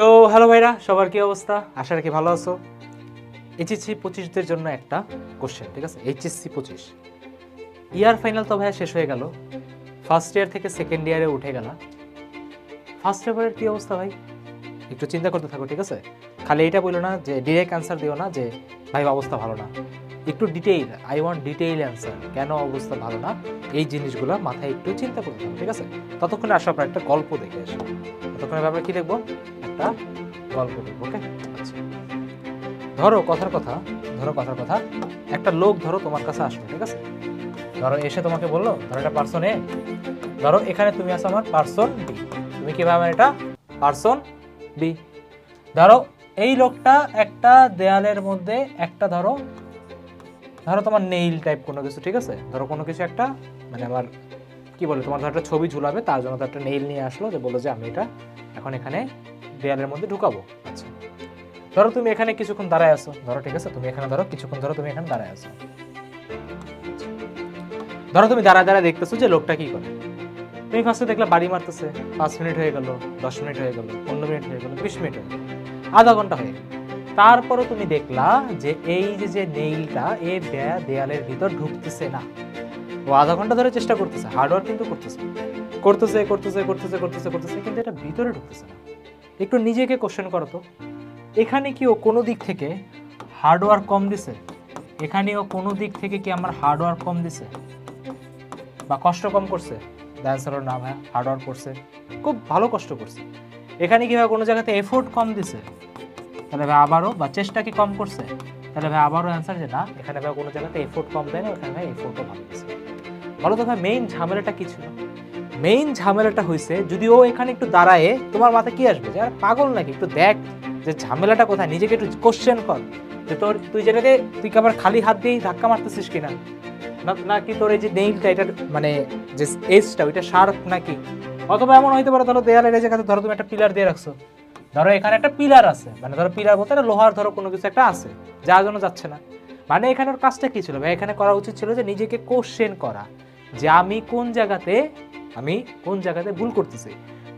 তো হ্যালো ভাইরা, সবার কি অবস্থা? আশা রাখি ভালো আছো। এইচএসসি পঁচিশদের জন্য একটা কোশ্চেন ঠিক আছে? এইচএসসি পঁচিশ। ইয়ার ফাইনাল তো ভাইয়া শেষ হয়ে গেল। ফার্স্ট ইয়ার থেকে সেকেন্ড ইয়ারে উঠে গেল। ফার্স্ট ইয়ারের কি অবস্থা ভাই? একটু চিন্তা করতে থাকো, ঠিক আছে? খালি এটা বলো না যে ডিরেক্ট অ্যান্সার দিও না যে, ভাই, অবস্থা ভালো না। একটু detail I want detail answer কেন অবস্থা ভালো না? এই জিনিসগুলো মাথায় একটু চিন্তা করতে ঠিক আছে? ততক্ষণে আসো আপনার একটা গল্প দেখে আসো। ততক্ষণে ব্যাপারে কি দেখব? একটা গল্প দেখব ওকে? আচ্ছা। ধরো কথার কথা, ধরো কথার কথা, একটা লোক ধরো তোমার কাছে আসলো, ঠিক আছে? ধরো এসে তোমাকে বলল, ধরো এটা পার্সন এ ধরো এখানে তুমি আছো আমার পার্সন বি তুমি কি ভাবে এটা? পার্সন বি ধরো এই লোকটা একটা দেয়ালের মধ্যে একটা ধরো ধরো তোমার নেইল টাইপ কোনো কিছু, ঠিক আছে? ধরো কোনো কিছু একটা মানে আমার, কি বলে, তোমার ধরো একটা ছবি ঝুলাবে, তার জন্য তো একটা নেইল নিয়ে আসলো, যে বলল যে আমি এটা এখন এখানে দেয়ালের মধ্যে ঢুকাবো। আচ্ছা। ধরো তুমি এখানে কিছুক্ষণ দাঁড়ায় আছো। ধরো ঠিক আছে, তুমি এখানে ধরো, কিছুক্ষণ ধরো তুমি এখানে দাঁড়ায় আছো। ধরো তুমি দাঁড়ায় দাঁড়ায় দেখতেছো যে লোকটা কি করে। তুমি ফার্স্টে দেখলে বাড়ি মারতেছে, পাঁচ মিনিট হয়ে গেল, দশ মিনিট হয়ে গেল, পনেরো মিনিট হয়ে গেল, বিশ মিনিট হয়ে আধা ঘণ্টা হয়ে তারপরও তুমি দেখলা যে এই যে যে নেইলটা এ দেয়ালের ভিতর ঢুকতেছে না। ও আধা ঘণ্টা ধরে চেষ্টা করতেছে, হার্ডওয়ার্ক কিন্তু করতেছে করতেছে করতেছে করতেছে করতেছে, কিন্তু এটা ভিতরে ঢুকতেছে না। একটু নিজেকে কোশ্চেন করো তো। এখানে কি ও কোনো দিক থেকে হার্ডওয়ার্ক কম দিছে? এখানে ও কোনো দিক থেকে কি আমার হার্ডওয়ার্ক কম দিছে? বা কষ্ট কম করছে? দ্যান্সারও না ভাই হার্ডওয়ার্ক করছে। খুব ভালো কষ্ট করছে। এখানে কি ভাই কোনো জায়গাতে এফোর্ট কম দিছে? তাহলে ভাই আবারও, বা চেষ্টা কি কম করছে? তাহলে ভাই আবারও অ্যান্সার যে না, এখানে ভাই কোনো জায়গাতে এফোর্ট কম দেয় না, ওখানে ভাই এফোর্টও কম দিছে। বলো তো ভাই মেইন ঝামেলাটা কি ছিল? মেইন ঝামেলাটা হয়েছে যদি ও এখানে একটু দাঁড়ায়, তোমার মাথায় কি আসবে? যে পাগল নাকি? একটু দেখ যে, ঝামেলাটা কোথায়? নিজেকে একটু কোশ্চেন কর। যে, তোর, তুই যেটাতে তুই আবার খালি হাত দিয়েই ধাক্কা মারতেছিস কিনা? নাকি তোর এই যে নেইলটা এটা মানে যে এজটা ওইটা শার্প নাকি? অথবা এমন হইতে পারে, ধরো, দেয়ালের এই জায়গাতে ধরো, তুমি একটা পিলার দিয়ে রাখছো। ধরো, এখানে একটা পিলার আছে। মানে ধরো পিলার বলতে একটা লোহার, ধরো, কোনো কিছু একটা আছে যার জন্য যাচ্ছে না। মানে এখানে ওর কাজটা কি ছিল? ভাই এখানে করা উচিত ছিল যে, নিজেকে কোশ্চেন করা। যে, আমি কোন জায়গাতে আমি কোন জায়গাতে ভুল করতেছি।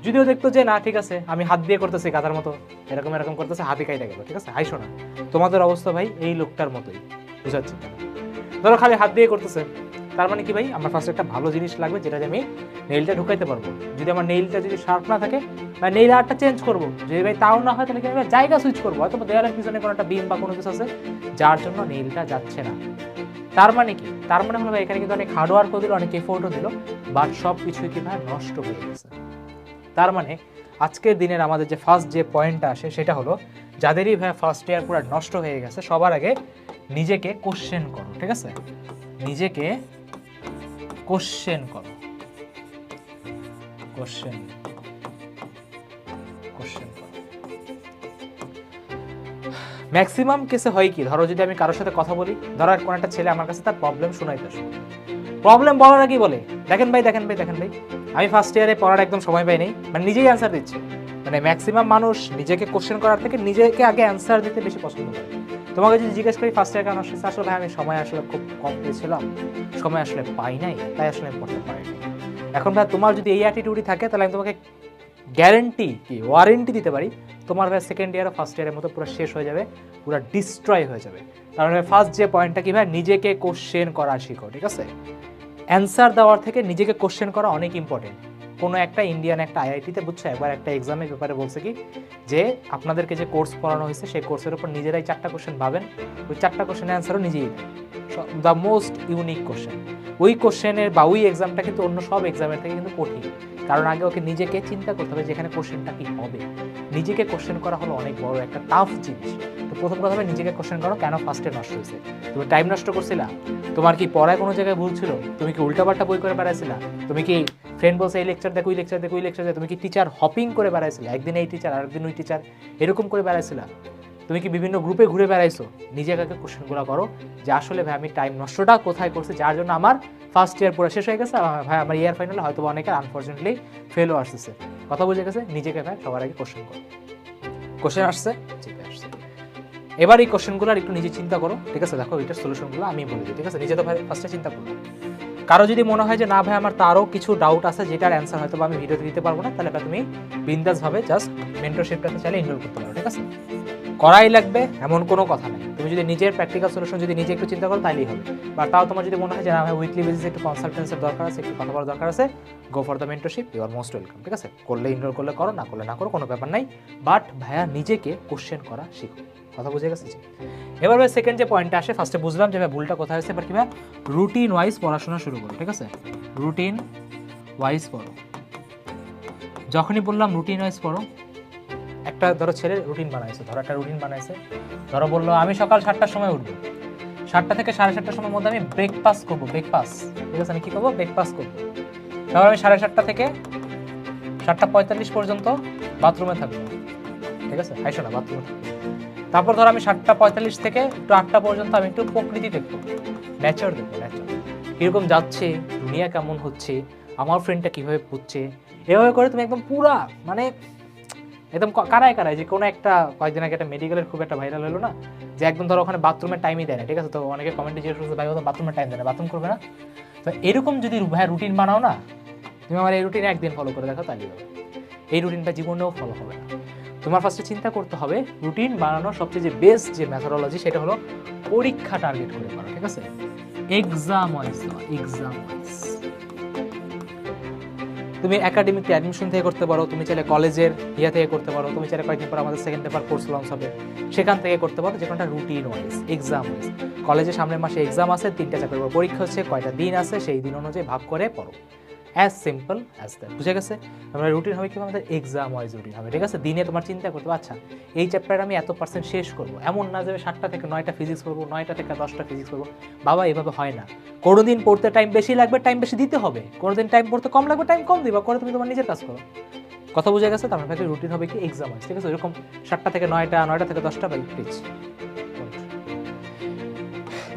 যদিও দেখতো যে, না, ঠিক আছে, আমি হাত দিয়ে করতেছি গাধার মতো, এরকম এরকম করতেছে, হাতে কাইটা গেল, ঠিক আছে হাইশো না। তোমাদের অবস্থা ভাই এই লোকটার মতোই বুঝাচ্ছি ধরো খালি হাত দিয়ে করতেছে, তার মানে কি ভাই? আমার ফার্স্ট একটা ভালো জিনিস লাগবে, যেটা আমি নেইলটা ঢুকাইতে পারব। যদি আমার নেইলটা যদি শার্প না থাকে, বা নেইল আর্টটা চেঞ্জ করব, যদি ভাই তাও না হয়, তাহলে কি জায়গা সুইচ করব? হয়তো দেওয়ালের পিছনে কোনো একটা বিম বা কোনো কিছু আছে, যার জন্য নেইলটা যাচ্ছে না। তার মানে কি? তার মানে হলো এখানে কিন্তু অনেক হার্ডওয়ার্কও দিল, অনেক এফোর্টও দিল বাট সব কিছুই কি ভাই নষ্ট হয়ে গেছে। তার মানে আজকের দিনের আমাদের যে ফার্স্ট যে পয়েন্টটা আসে, সেটা হলো যাদেরই ভাই ফার্স্ট ইয়ার পুরো নষ্ট হয়ে গেছে, সবার আগে নিজেকে কোশ্চেন করো, ঠিক আছে? নিজেকে কোশ্চেন করো। কোশ্চেন ম্যাক্সিমাম কেসে হয় কি? ধরো যদি আমি কারোর সাথে কথা বলি, ধরো কোনো একটা ছেলে আমার কাছে তার প্রবলেম শোনাইতে আসে। প্রবলেম বলার আগে বলে, দেখেন ভাই দেখেন ভাই দেখেন ভাই, আমি ফার্স্ট ইয়ারে পড়ার একদম সময় পাই নাই। মানে নিজেই অ্যান্সার দিচ্ছি। মানে ম্যাক্সিমাম মানুষ নিজেকে কোশ্চেন করার থেকে নিজেকে আগে অ্যান্সার দিতে বেশি পছন্দ করে। তোমাকে যদি জিজ্ঞেস করি ফার্স্ট ইয়ার কেন আসছে? আসলে ভাই, আমি সময় আসলে খুব কম পেয়েছিলাম। সময় আসলে পাই নাই, তাই আসলে আমি পড়তে পারিনি এখন ভাই, তোমার যদি এই অ্যাটিটিউডই থাকে, তাহলে আমি তোমাকে গ্যারেন্টি কি ওয়ারেন্টি দিতে পারি তোমার ভাই সেকেন্ড ইয়ার ফার্স্ট ইয়ারের মতো পুরো শেষ হয়ে যাবে, পুরো ডিস্ট্রয় হয়ে যাবে। কারণ ফার্স্ট যে পয়েন্টটা কি ভাই? নিজেকে কোশ্চেন করা শিখো, ঠিক আছে? অ্যান্সার দেওয়ার থেকে নিজেকে কোশ্চেন করা অনেক ইম্পর্টেন্ট কোনো একটা ইন্ডিয়ান একটা আইআইটিতে বুঝছ? একবার একটা এক্সামের ব্যাপারে বলছে কি? যে আপনাদেরকে যে কোর্স পড়ানো হয়েছে, সেই কোর্সের উপর নিজেরাই চারটা কোশ্চেন ভাবেন। ওই চারটা কোশ্চেনের অ্যান্সারও নিজেই দ্য মোস্ট ইউনিক কোশ্চেন ওই কোশ্চেনের বা ওই এক্সামটা কিন্তু অন্য সব এক্সামের থেকে কিন্তু কঠিন। কারণ আগে ওকে নিজেকে চিন্তা করতে হবে যেখানে কোশ্চেনটা কি হবে। নিজেকে কোশ্চেন করা হলো অনেক বড় একটা টাফ জিনিস। তো প্রথম কথা হবে নিজেকে কোশ্চেন করো, কেন ফার্স্টে নষ্ট হয়েছে? তুমি টাইম নষ্ট করছিলা? তোমার কি পড়ায় কোনো জায়গায় ভুল ছিল? তুমি কি উল্টাপাল্টা বই করে বেড়াইছিলা? তুমি কি ফ্রেন্ড বলছে, এই লেকচার দেখো, ওই লেকচার দেখো, ওই লেকচার দেখো। তুমি কি টিচার হপিং করে বেড়াইছিলা? একদিন এই টিচার আরেকদিন ওই টিচার এরকম করে বেড়াইছিলা? তুমি কি বিভিন্ন গ্রুপে ঘুরে বেড়াইছো? নিজেকে কোশ্চেনগুলো করো যে আসলে ভাই আমি টাইম নষ্টটা কোথায় করছি? যার জন্য আমার ফার্স্ট ইয়ার পুরো শেষ হয়ে গেছে ভাই আমার ইয়ার ফাইনালে হয়তো অনেকের আনফর্চুনেটলি ফেলও আসতেছে। কথা বুঝে গেছে? নিজেকে ভাই সবার আগে কোশ্চেন করো। কোশ্চেন আসছে? ঠিক এবার এই কোশ্চেনগুলো একটু নিজে চিন্তা করো। ঠিক আছে? দেখো, এটার সলিউশনগুলো আমি বলে দিই। ঠিক আছে? নিজে তো ভাই ফার্স্টে চিন্তা করো। কারও যদি মনে হয় যে, না ভাই, আমার তারও কিছু ডাউট আছে যেটার অ্যান্সার হয়তো আমি ভিডিওতে দিতে পারব না, তাহলে তুমি বিন্দাসভাবে জাস্ট মেন্টরশিপটাতে চাইলে ইনরোল করতে পারো। ঠিক আছে? করাই লাগবে, এমন কোনো কথা নেই। তুমি যদি নিজের প্র্যাকটিক্যাল সলিউশন যদি নিজে একটু চিন্তা করো, তাইলেই হবে। বা তাও তোমার যদি মনে হয় যে, না ভাই উইকলি বেসিসে একটু কনসালটেন্সের দরকার আছে, একটু কথা বলার দরকার আছে go for the mentorship you are most welcome ঠিক আছে? করলে ইনরোল করলে করো, না করলে না করো, কোনো ব্যাপার নাই। বাট ভাইয়া, নিজেকে কোশ্চেন করা শিখো। কথা বুঝে গেছে এবার ভাই সেকেন্ড যে পয়েন্টটা আসে ফার্স্টে বুঝলাম যে ভাই, ভুলটা কোথায় হয়েছে, এবার কি ভাই রুটিন ওয়াইজ পড়াশোনা শুরু করো, ঠিক আছে? রুটিন ওয়াইজ পড়ো। যখনই বললাম রুটিন ওয়াইজ পড়ো একটা ধরো ছেলে রুটিন বানাইছে, ধরো একটা রুটিন বানাইছে। ধরো বলল, আমি সকাল সাতটার সময় উঠবো। সাতটা থেকে সাড়ে সাতটার সময় মধ্যে আমি ব্রেকফাস্ট করব ব্রেকফাস্ট ঠিক আছে, আমি কী করব? ব্রেকফাস্ট করব। তারপর আমি সাড়ে সাতটা থেকে সাতটা পঁয়তাল্লিশ পর্যন্ত বাথরুমে থাকব। ঠিক আছে? হাইশো না, বাথরুমে তারপর ধরো আমি সাতটা পঁয়তাল্লিশ থেকে একটু আটটা পর্যন্ত আমি একটু প্রকৃতি দেখব। নেচার দেখব নেচার কীরকম যাচ্ছে, দুনিয়া কেমন হচ্ছে, আমার ফ্রেন্ডটা কীভাবে পুচ্ছে এভাবে করে তুমি একদম পুরা মানে একদম কারায় কারায়, যে কোনো একটা কয়েকদিন আগে একটা মেডিকেলের খুব একটা ভাইরাল হলো না, যে একদম ধরো ওখানে বাথরুমের টাইমই দেয় না, ঠিক আছে? তো অনেকে কমেন্টে জিজ্ঞেস করছে, ভাই ওদের বাথরুমের টাইম দেয় না বাথরুম করবে না? তো এরকম যদি ভাই রুটিন বানাও না, তুমি আমার এই রুটিন একদিন ফলো করে দেখো, তাহলেই হবে। এই রুটিনটা জীবনেও ফলো হবে না। তোমার ফার্স্টে চিন্তা করতে হবে রুটিন বানানোর সবচেয়ে যে বেস্ট যে মেথোডোলজি সেটা হলো পরীক্ষা টার্গেট করে করা ঠিক আছে? এক্সাম ওয়াইজ এক্সাম ওয়াইজ তুমি একাডেমিক অ্যাডমিশন থেকে করতে পারো, তুমি চাইলে কলেজের ইয়া থেকে করতে পারো, তুমি চাইলে কয়েকদিন পর আমাদের সেকেন্ড পেপার কোর্স লঞ্চ হবে। সেখান থেকে করতে পারো যে কোনোটা রুটিন ওয়াইজ এক্সাম ওয়াইজ কলেজের সামনের মাসে এক্সাম আছে, তিনটা চাপের পরীক্ষা হচ্ছে, কয়টা দিন আছে, সেই দিন অনুযায়ী ভাগ করে পড়ো। অ্যাজ সিম্পল অ্যাজ দ্যাট বুঝে গেছে? আমরা রুটিন হবে কি আমাদের এক্সাম ওয়াইজ রুটিন হবে। ঠিক আছে? দিনে তোমার চিন্তা করতে আচ্ছা এই চ্যাপ্টার আমি এত পার্সেন্ট শেষ করব। এমন না যাবে সাতটা থেকে নয়টা ফিজিক্স করব নয়টা থেকে দশটা ফিজিক্স করব বাবা, এভাবে হয় না। কোনো দিন পড়তে টাইম বেশি লাগবে টাইম বেশি দিতে হবে। কোনো দিন টাইম পড়তে কম লাগবে টাইম কম দিবা। করে তুমি তোমার নিজের কাজ করো। কথা বুঝে গেছে? তার মানে রুটিন হবে কি? এক্সাম ওয়াইজ ঠিক আছে? এরকম সাতটা থেকে নয়টা নয়টা থেকে দশটা বাই প্লিজ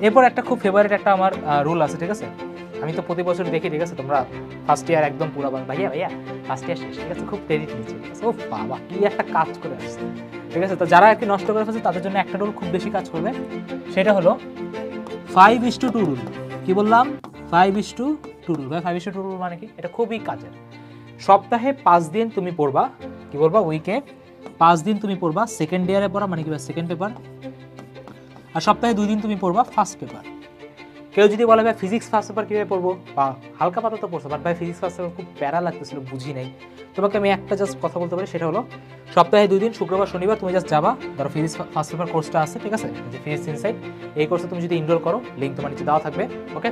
এরপর একটা খুব ফেভারিট একটা আমার রুল আছে, ঠিক আছে? আমি তো প্রতি বছর দেখি, ঠিক আছে? তোমরা ফার্স্ট ইয়ার একদম পুরো বাং- ভাইয়া ভাইয়া ফার্স্ট ইয়ার শেষ, ঠিক আছে? খুব ক্রেডিট নিচ্ছে ও বাবা, কি একটা কাজ করে আসছে। ঠিক আছে? তো যারা আর কি নষ্ট করে ফেলছে, তাদের জন্য একটা রুল খুব বেশি কাজ করবে। সেটা হলো five is to two rule কি বললাম? Five is to two rule ভাই five is to two rule মানে কি? এটা খুবই কাজের। সপ্তাহে পাঁচ দিন তুমি পড়বা। কি বলবা? উইকে পাঁচ দিন তুমি পড়বা। সেকেন্ড ইয়ারে পড়া মানে কি সেকেন্ড পেপার আর সপ্তাহে দুই দিন তুমি পড়বা ফার্স্ট পেপার কেউ যদি বলে, ভাই ফিজিক্স ফার্স্ট পেপার কীভাবে পড়ব? বা হালকা পাতা তো পড়ছো বাট ভাই ফিজিক্স ফার্স্ট পেপার খুব প্যারা লাগতেছিল, বুঝি নাই। তোমাকে আমি একটা জাস্ট কথা বলতে পারি, সেটা হলো, সপ্তাহে দুই দিন, শুক্রবার, শনিবার, তুমি জাস্ট যাবা, ধরো ফিজিক্স ফার্স্ট পেপার কোর্সটা আছে, ঠিক আছে? যে ফিজিক্স ইনসাইট এই কোর্সে তুমি যদি ইনরোল করো লিঙ্ক তোমার নিচে দেওয়া থাকবে ওকে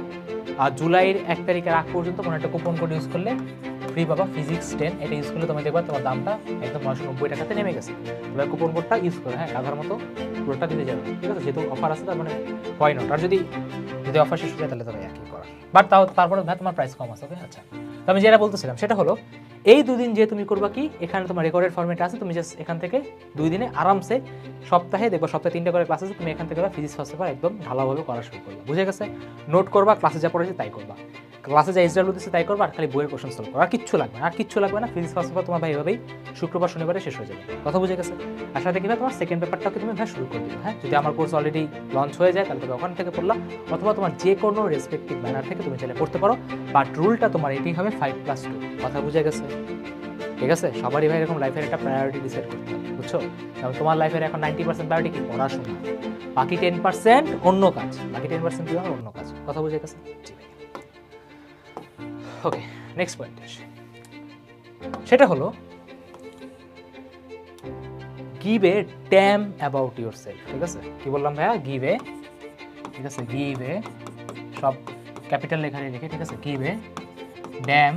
আর জুলাইয়ের এক তারিখের আগ পর্যন্ত কোনো একটা কুপন কোড ইউজ করলে ফ্রি পাবা ফিজিক্স টেন এটা ইউজ করলে তুমি দেখবা তোমার দামটা একদম নয়শো নব্বই টাকাতে নেমে গেছে। এবার কুপন কোডটা ইউজ করো হ্যাঁ আধার মতো পুরোটা দিতে যাবে। ঠিক আছে? যেহেতু অফার আছে, তার মানে হয় নট আর যদি যদি অফার শেষ হয়ে তাহলে একই করার বাট তাও, তারপরে ভাই তোমার প্রাইস কম আছে আচ্ছা। তো আমি যেটা বলতেছিলাম, সেটা হলো, এই দুদিন যে তুমি করবা কি, এখানে তোমার রেকর্ডেড ফরম্যাট আছে, তুমি জাস্ট এখান থেকে দুই দিনে আরামসে সপ্তাহে দেখবা, সপ্তাহে তিনটা করে ক্লাস আছে, তুমি এখান থেকে ফিজিক্স ফার্স্ট পেপার একদম ভালোভাবে করা শুরু করবা। বুঝে গেছে? নোট করবা ক্লাসে যা পড়েছে তাই করবা। ক্লাসে যা এসডাব্লিউ দিচ্ছে তাই করবা, আর খালি বইয়ের কোশ্চেন সলভ করো আর কিচ্ছু লাগবে না, আর কিচ্ছু লাগবে না। ফিজিক্স ফার্স্ট তোমার ভাই এভাবেই শুক্রবার, শনিবারে শেষ হয়ে যাবে। কথা বুঝে গেছে? আর সাথে কিনা তোমার সেকেন্ড পেপারটাকে তুমি ভাই শুরু করে দিবে হ্যাঁ? যদি আমার কোর্স অলরেডি লঞ্চ হয়ে যায়, তাহলে তুমি ওখান থেকে পড়লাম অথবা তোমার যে কোনো রেসপেক্টিভ ম্যানার থেকে তুমি চাইলে পড়তে পারো বাট রুলটা তোমার এটি হবে ফাইভ প্লাস টু কথা বুঝে গেছে? ঠিক আছে? সবারই ভাই এরকম লাইফের একটা প্রায়োরিটি ডিসাইড করতে হবে, বুঝছ? কারণ তোমার লাইফের এখন নাইনটি পার্সেন্ট প্রায়োরিটি কি? পড়াশোনা। বাকি টেন পার্সেন্ট অন্য কাজ। বাকি টেন পার্সেন্ট অন্য কাজ। কথা বুঝে গেছে? ভাই। ওকে নেক্সট পয়েন্ট সেটা হলো give a damn about yourself ঠিক আছে? কি বললাম ভাইয়া? গিভ এ ঠিক আছে গিভ এ সব ক্যাপিটাল লেখা লিখে, ঠিক আছে? Give a damn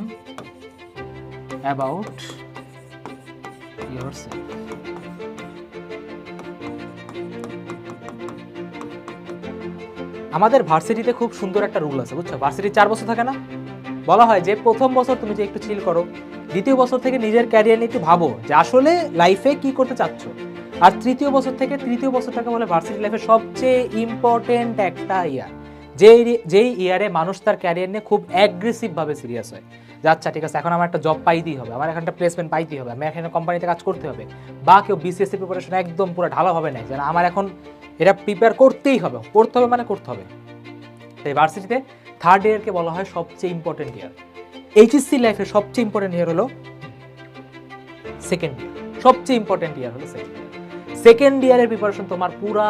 about yourself আমাদের ভার্সিটিতে খুব সুন্দর একটা রুল আছে, বুঝছ? ভার্সিটি চার বছর থাকে না? বলা হয় যে প্রথম বছর তুমি যে একটু চিল করো, দ্বিতীয় বছর থেকে নিজের ক্যারিয়ার নিয়ে একটু ভাবো যে আসলে লাইফে কি করতে চাচ্ছ। আর তৃতীয় বছর থেকে তৃতীয় বছরটাকে বলে ভার্সিটি লাইফের সবচেয়ে ইম্পর্টেন্ট একটা ইয়ার যেই যেই ইয়ারে মানুষ তার ক্যারিয়ার নিয়ে খুব অ্যাগ্রেসিভভাবে সিরিয়াস হয়। আচ্ছা ঠিক আছে, এখন আমার একটা জব পাইতেই হবে, আমার এখন একটা প্লেসমেন্ট পাইতেই হবে আমি এখানে কোম্পানিতে কাজ করতে হবে। বা কেউ বিসিএসসি প্রিপারেশন একদম পুরো ঢালাভাবে নেয় যেন আমার এখন এটা প্রিপেয়ার করতেই হবে, করতে হবে মানে করতে হবে। তাই ভার্সিটিতে থার্ড ইয়ারকে বলা হয় সবচেয়ে ইম্পর্টেন্ট ইয়ার এইচএসসি লাইফের সবচেয়ে ইম্পর্টেন্ট ইয়ার হলো সেকেন্ড ইয়ার সবচেয়ে ইম্পর্টেন্ট ইয়ার হলো সেকেন্ড ইয়ার সেকেন্ড ইয়ারের প্রিপারেশন তোমার পুরা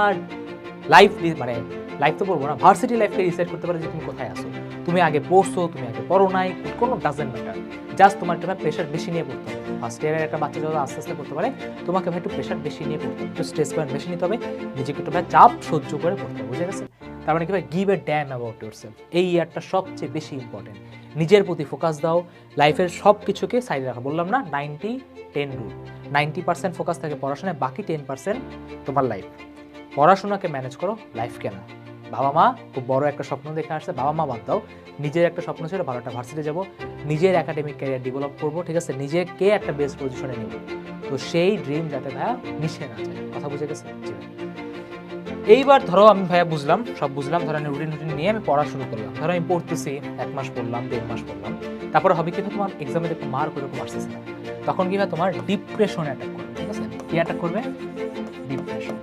লাইফ মানে লাইফ তো বলব না ভার্সিটি লাইফকে রিসাইড করতে পারে যে তুমি কোথায় আসো তুমি আগে পড়ছো, তুমি আগে পড়ো নাই, কোনো ডাজেন্ট ম্যাটার জাস্ট তোমার একটা প্রেশার বেশি নিয়ে পড়তে হবে। ফার্স্ট ইয়ারের একটা বাচ্চা যখন আস্তে আস্তে পড়তে পারে, তোমাকে একটু প্রেশার বেশি নিয়ে পড়তে হবে। একটু স্ট্রেস পয়েন্ট বেশি নিতে হবে। নিজেকে একটু চাপ সহ্য করে পড়তে হবে, বুঝে গেছে তার মানে কি ভাই? Give a damn about yourself এই ইয়ারটা সবচেয়ে বেশি ইম্পর্টেন্ট নিজের প্রতি ফোকাস দাও লাইফের সব কিছুকে সাইডে রাখা। বললাম না ninety ten rule ninety percent focus থাকে পড়াশোনায়, বাকি টেন পার্সেন্ট তোমার লাইফ পড়াশোনাকে ম্যানেজ করো লাইফকে না বাবা মা, খুব বড় একটা স্বপ্ন দেখে আসছে, বাবা মা বাদ দাও। নিজের একটা স্বপ্ন ছিল ভালো একটা ভার্সিটি যাব। নিজের একাডেমিক ক্যারিয়ার ডেভেলপ করব, ঠিক আছে? নিজেকে একটা বেস্ট পজিশনে নেব। তো সেই ড্রিম যাতে ভাইয়া মিশে না যায়। কথা বুঝে গেছে। এইবার ধরো আমি ভাইয়া বুঝলাম, সব বুঝলাম, ধরো আমি রুটিন রুটিন নিয়ে আমি পড়া শুরু করলাম। ধরো আমি পড়তেছি, এক মাস পড়লাম, দেড় মাস পড়লাম। তারপরে হবে কি তোমার এক্সামে দেখো মার্ক ওরকম আসতেছে না। তখন কি তোমার ডিপ্রেশন অ্যাটাক করবে, ঠিক আছে? কি অ্যাটাক করবে? ডিপ্রেশন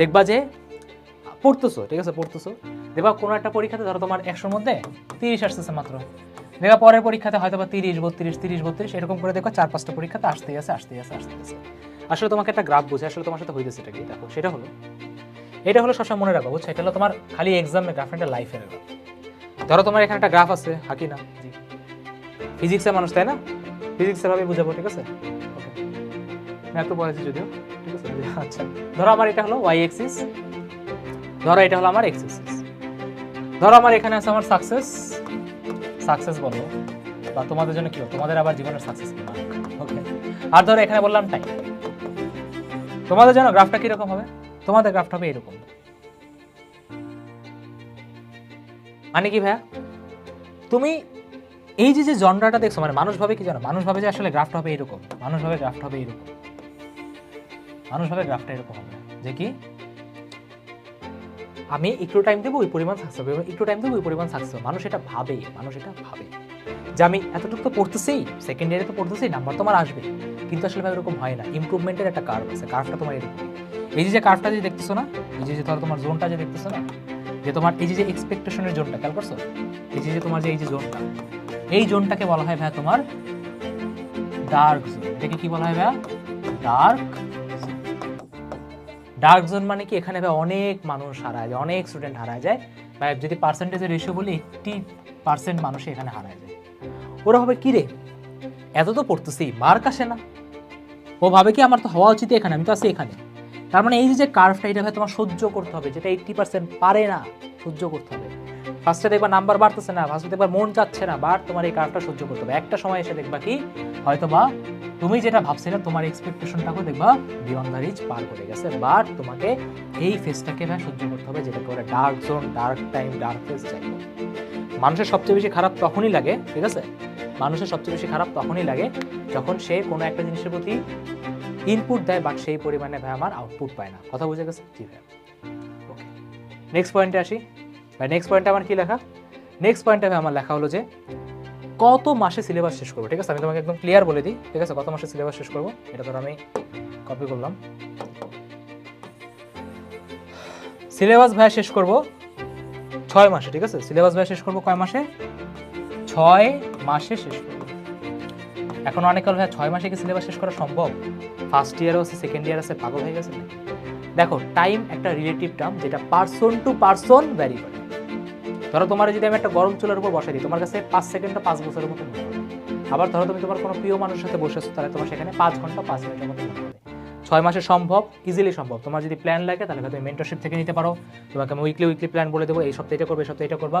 দেখবা যে, পড়তেছো, ঠিক আছে, পড়তেছো। দেখবা কোনো একটা পরীক্ষাতে ধরো তোমার একশোর মধ্যে তিরিশ আসতেছে মাত্র। দেখবা পরের পরীক্ষাতে হয়তো বা তিরিশ, বত্রিশ তিরিশ, বত্রিশ, এরকম করে দেখো চার, পাঁচটা পরীক্ষাতে আসতে আছে আসতে আছে আসতে আছে। আসলে তোমাকে একটা গ্রাফ বুঝে আসলে তোমার সাথে হইতেছে এটা কি? দেখো, সেটা হলো, এটা হলো সবসময় মনে রাখো বুঝছ? এটা হলো তোমার খালি এক্সামে গ্রাফ একটা লাইফের গ্রাফ ধরো তোমার এখানে একটা গ্রাফ আছে হাকি না ফিজিক্সের মানুষ, তাই না? ফিজিক্সের ভাবে বুঝাবো, ঠিক আছে? ওকে ম্যাথ তো বলেছি যদিও, ঠিক আছে? আচ্ছা। ধরো আমার এটা হলো ওয়াই এক্সিস ধরো এটা হলো আমার এক্স এক্সিস ধরো আমার এখানে আছে আমার সাকসেস সাকসেস বলো, বা তোমাদের জন্য কি? তোমাদের আবার জীবনের সাকসেস কি? ওকে আর ধরো এখানে বললাম টাইম তোমাদের জন্য গ্রাফটা কীরকম হবে? তোমাদের গ্রাফটা হবে এরকম। মানে কি ভাইয়া? তুমি এই যে যে জনরাটা দেখছ মানে মানুষ ভাবে কি জানো? মানুষ ভাবে যে আসলে গ্রাফটা হবে এরকম। মানুষ ভাবে গ্রাফটা হবে এরকম। মানুষ ভাবে গ্রাফটা এরকম হবে। যে কি? আমি একটু টাইম দেবো, ওই পরিমাণ সাকসেস হবে। একটু টাইম দেবো, ওই পরিমাণ সাকসেস হবে। মানুষ এটা ভাবে, মানুষ এটা ভাবে। যে আমি এতটুকু তো পড়তেছেই সেকেন্ড ইয়ারে তো পড়তেছেই নাম্বার তোমার আসবে কিন্তু আসলে ভাই এরকম হয় না। ইমপ্রুভমেন্টের একটা কার্ভ আছে কার্ভটা তোমার এরকম। এই যে যে কার্ভটা যে দেখতেছো না, এই যে ধরো তোমার জোনটা যে দেখতেছো না, যে তোমার এই যে এক্সপেকটেশনের জোনটা খেয়াল করছ? এই যে যে তোমার যে এই যে জোনটা এই জোনটাকে বলা হয় ভাই তোমার ডার্ক জোন এটাকে কি বলা হয় ভাই ডার্ক ডার্ক জোন মানে কি? এখানে ভাই অনেক মানুষ হারায় যায়, অনেক স্টুডেন্ট হারায় যায়। ভাই যদি পার্সেন্টেজের রেশিও বলি এইটটি পার্সেন্ট মানুষ এখানে হারায় যায়। ওরা হবে কি রে এত তো পড়তেছি মার্ক আসে না। ও ভাবে কি আমার তো হওয়া উচিত এখানে, আমি তো আছি এখানে। তার মানে এই যে কার্ভটা এটা ভাই তোমার সহ্য করতে হবে, যেটা এইটটি পার্সেন্ট পারে না, সহ্য করতে হবে। ফার্স্টে দেখবা নাম্বার বাড়তেছে না ফার্স্টে দেখবা মন চাচ্ছে না বাট তোমার এই কার্ভটা সহ্য করতে হবে। একটা সময় এসে দেখবা কি হয়তো বা তুমি যেটা ভাবছিলে, তোমার এক্সপেকটেশনটাকে দেখবা বিয়ন্ড দ্য রিচ পার করে গেছে বাট তোমাকে এই ফেসটাকে ভাই সহ্য করতে হবে যেটা করে dark zone dark time dark phase যাই মানুষের সবচেয়ে বেশি খারাপ তখনই লাগে, ঠিক আছে? মানুষের সবচেয়ে বেশি খারাপ তখনই লাগে যখন সে কোনো একটা জিনিসের প্রতি ইনপুট দেয় বাট সেই পরিমাণে ভাই আমার আউটপুট পায় না। কথা বুঝে গেছে? জি ভাই ওকে নেক্সট পয়েন্টে আসি। ভাই নেক্সট পয়েন্টে আমার কি লেখা? নেক্সট পয়েন্টে ভাই আমার লেখা হলো যে, কত মাসে সিলেবাস শেষ করব? ঠিক আছে? আমি তোমাকে একদম ক্লিয়ার বলে দিই। ঠিক আছে? কত মাসে সিলেবাস শেষ করব? এটা ধর আমি কপি করলাম। সিলেবাস ভাই শেষ করব ছয় মাসে, ঠিক আছে? সিলেবাস ভাই শেষ করব কয় মাসে? ছয় মাসে শেষ। করব এখন অনেক কাল ভাই ছয় মাসে কি সিলেবাস শেষ করা সম্ভব? ফার্স্ট ইয়ারও আছে সেকেন্ড ইয়ার আছে, পাগল হয়ে গেছে। দেখো টাইম একটা রিলেটিভ টার্ম যেটা পার্সন টু পার্সন ভ্যারি করে। ধরো তোমার যদি আমি একটা গরম চুলার উপর বসাই দিই, তোমার কাছে পাঁচ সেকেন্ডটা পাঁচ বছরের মতো আবার ধরো তুমি তোমার কোনো প্রিয় মানুষের সাথে বসেছো তাহলে তোমার সেখানে পাঁচ ঘণ্টা, পাঁচ মিনিটের মতো ছয় মাসে সম্ভব ইজিলি সম্ভব। তোমার যদি প্ল্যান লাগে, তাহলে তুমি মেন্টরশিপ থেকে নিতে পারো। তোমাকে আমি উইকলি উইকলি প্ল্যান বলে দেবো, এই সপ্তাহে এটা করবে, এই সপ্তাহে এটা করবা।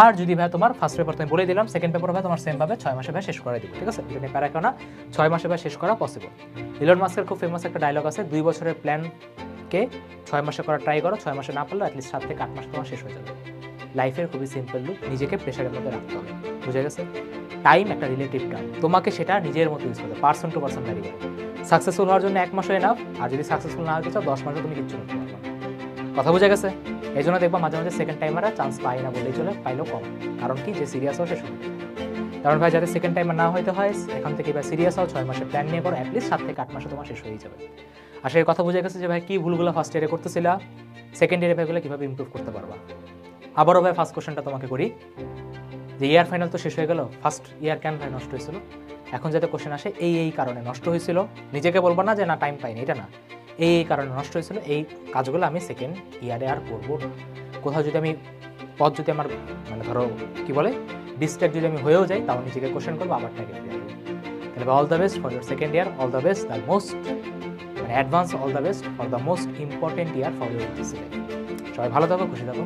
আর যদি ভাই তোমার ফার্স্ট পেপার তুমি বলে দিলাম সেকেন্ড পেপার ভাই তোমার সেম ভাবে ছয় মাসে ভাই শেষ করে দিব, ঠিক আছে? এটা নিয়ে প্যারা কেউ না। ছয় মাসে ভাই শেষ করা পসিবল ইলন মাস্কের খুব ফেমাস একটা ডায়লগ আছে, দুই বছরের প্ল্যানকে ছয় মাসে করা ট্রাই করো, ছয় মাসে না পারলে অ্যাটলিস্ট সাত থেকে আট মাস তোমার শেষ হয়ে যাবে। লাইফের খুবই সিম্পল লুক নিজেকে প্রেশারের মধ্যে রাখতে হবে, বুঝে গেছে? টাইম একটা রিলেটিভ টার্ম তোমাকে সেটা নিজের মতো ইউজ করতে পার্সন টু পার্সন ভ্যারি করে সাকসেসফুল হওয়ার জন্য এক মাস হয় না আর যদি সাকসেসফুল না হতে চাও, দশ মাসে তুমি কিচ্ছু করতে পারবে কথা বুঝে গেছে? এই জন্য দেখবা মাঝে মাঝে সেকেন্ড টাইমাররা চান্স পায় না বলেই চলে, পাইলেও কম। কারণ কি? যে সিরিয়াস হয় সে শুরু কারণ ভাই যাতে সেকেন্ড টাইমার না হইতে হয়, এখান থেকে এবার সিরিয়াস হও, ছয় মাসে প্ল্যান নিয়ে করো অ্যাটলিস্ট সাত থেকে আট মাসে তোমার শেষ হয়ে যাবে। আর সেই কথা বুঝে গেছে যে ভাই, কি ভুলগুলো ফার্স্ট ইয়ারে করতেছিলা? সেকেন্ড ইয়ারে ভাইগুলো কীভাবে ইম্প্রুভ করতে পারবা? আবারও ভাই ফার্স্ট কোশ্চেনটা তোমাকে করি। যে ইয়ার ফাইনাল তো শেষ হয়ে গেল ফার্স্ট ইয়ার কেন ভাই নষ্ট হয়েছিল? এখন যাতে কোশ্চেন আসে, এই এই কারণে নষ্ট হয়েছিল। নিজেকে বলব না যে, না টাইম পাইনি। এটা না। এই এই কারণে নষ্ট হয়েছিল। এই কাজগুলো আমি সেকেন্ড ইয়ারে আর করব না। কোথাও যদি আমি, পথ যদি আমার মানে ধরো, কি বলে ডিস্ট্রাক্ট যদি আমি হয়েও যাই, তাও নিজেকে কোশ্চেন করব, আবার ফিরে তাহলে all the best for your second year all the best the most মানে advance all the best for the most important year for your সবাই ভালো থাকো, খুশি থাকো